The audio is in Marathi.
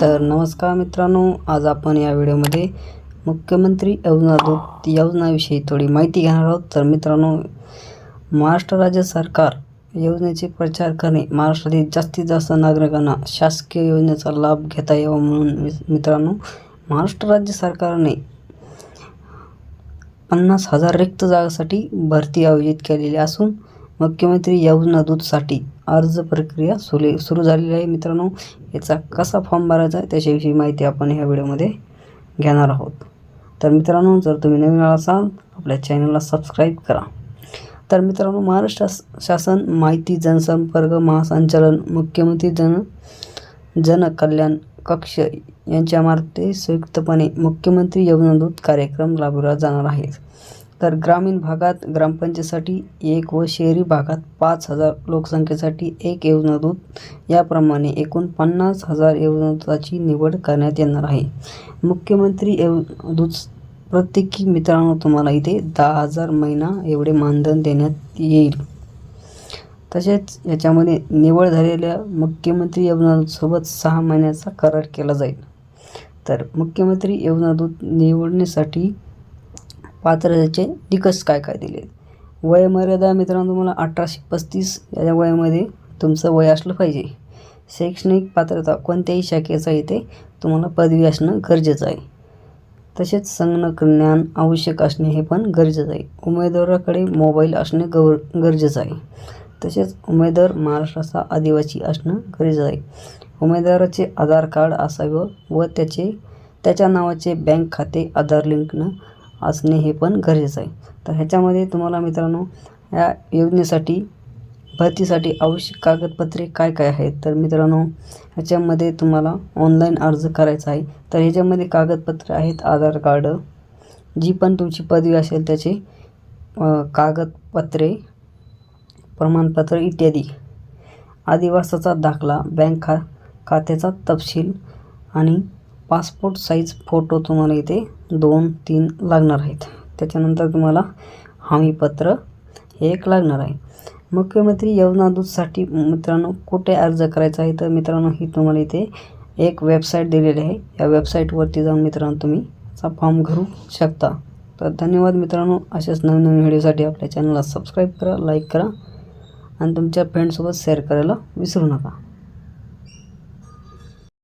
तर नमस्कार मित्रांनो आज आपण या व्हिडिओमध्ये मुख्यमंत्री योजना योजनाविषयी थोडी माहिती घेणार आहोत. तर मित्रांनो महाराष्ट्र राज्य सरकार योजनेचे प्रचार करणे महाराष्ट्रातील जास्तीत जास्त नागरिकांना शासकीय योजनेचा लाभ घेता यावा म्हणून मित्रांनो महाराष्ट्र राज्य सरकारने पन्नास हजार रिक्त जागासाठी भरती आयोजित केलेली असून मुख्यमंत्री योजना दूतसाठी अर्ज प्रक्रिया सुले सुरू झालेली आहे. मित्रांनो याचा कसा फॉर्म भरायचा आहे त्याच्याविषयी माहिती आपण ह्या व्हिडिओमध्ये घेणार आहोत. तर मित्रांनो जर तुम्ही नवीन असाल आपल्या चॅनलला सबस्क्राईब करा. तर मित्रांनो महाराष्ट्र शासन माहिती जनसंपर्क महासंचालन मुख्यमंत्री जन जनकल्याण कक्ष यांच्यामार्फते संयुक्तपणे मुख्यमंत्री योजनादूत कार्यक्रम राबवला जाणार आहे. तर ग्रामीण भागात ग्रामपंचायतीसाठी एक व शहरी भागात पाच हजार लोकसंख्येसाठी एक योजनादूत याप्रमाणे एकूण पन्नास हजार योजनादूताची निवड करण्यात येणार आहे. मुख्यमंत्री योजनादूत प्रत्येकी मित्रांनो तुम्हाला इथे दहा हजार महिना एवढे मानधन देण्यात येईल. तसेच याच्यामध्ये निवड झालेल्या मुख्यमंत्री योजनादूतसोबत सहा महिन्याचा करार केला जाईल. तर मुख्यमंत्री योजनादूत निवडण्यासाठी पात्रतेचे निकष काय काय दिले? वयमर्यादा मित्रांनो तुम्हाला अठराशे पस्तीस या वयामध्ये तुमचं वय असलं पाहिजे. शैक्षणिक पात्रता कोणत्याही शाखेचा इथे तुम्हाला पदवी असणं गरजेचं आहे. तसेच संगणक ज्ञान आवश्यक असणे हे पण गरजेचं आहे. उमेदवाराकडे मोबाईल असणे गवर गरजेचं आहे. तसेच उमेदवार महाराष्ट्राचा आदिवासी असणं गरजेचं आहे. उमेदवाराचे आधार कार्ड असावं व त्याचे त्याच्या नावाचे बँक खाते आधार लिंकनं असणे हे पण गरजेचं आहे. तर ह्याच्यामध्ये तुम्हाला मित्रांनो या योजनेसाठी भरतीसाठी आवश्यक कागदपत्रे काय काय आहेत? तर मित्रांनो ह्याच्यामध्ये तुम्हाला ऑनलाईन अर्ज करायचा आहे. तर ह्याच्यामध्ये कागदपत्रे आहेत आधार कार्ड. जी पण तुमची पदवी असेल त्याचे कागदपत्रे प्रमाणपत्र इत्यादी. आदिवासाचा दाखला बँक खा खात्याचा तपशील आणि पासपोर्ट साईज फोटो तुम्हाला इथे दोन तीन लागणार आहेत. त्याच्यानंतर तुम्हाला हमीपत्र हे एक लागणार आहे. मुख्यमंत्री योजनादूतसाठी मित्रांनो कुठे अर्ज करायचा आहे? तर मित्रांनो ही तुम्हाला इथे एक वेबसाईट दिलेली आहे. या वेबसाईटवरती जाऊन मित्रांनो तुम्ही चा फॉर्म भरू शकता. तर धन्यवाद मित्रांनो. अशाच नवीन नवीन व्हिडिओसाठी आपल्या चॅनलला सबस्क्राईब करा लाईक करा आणि तुमच्या फ्रेंडसोबत शेअर करायला विसरू नका.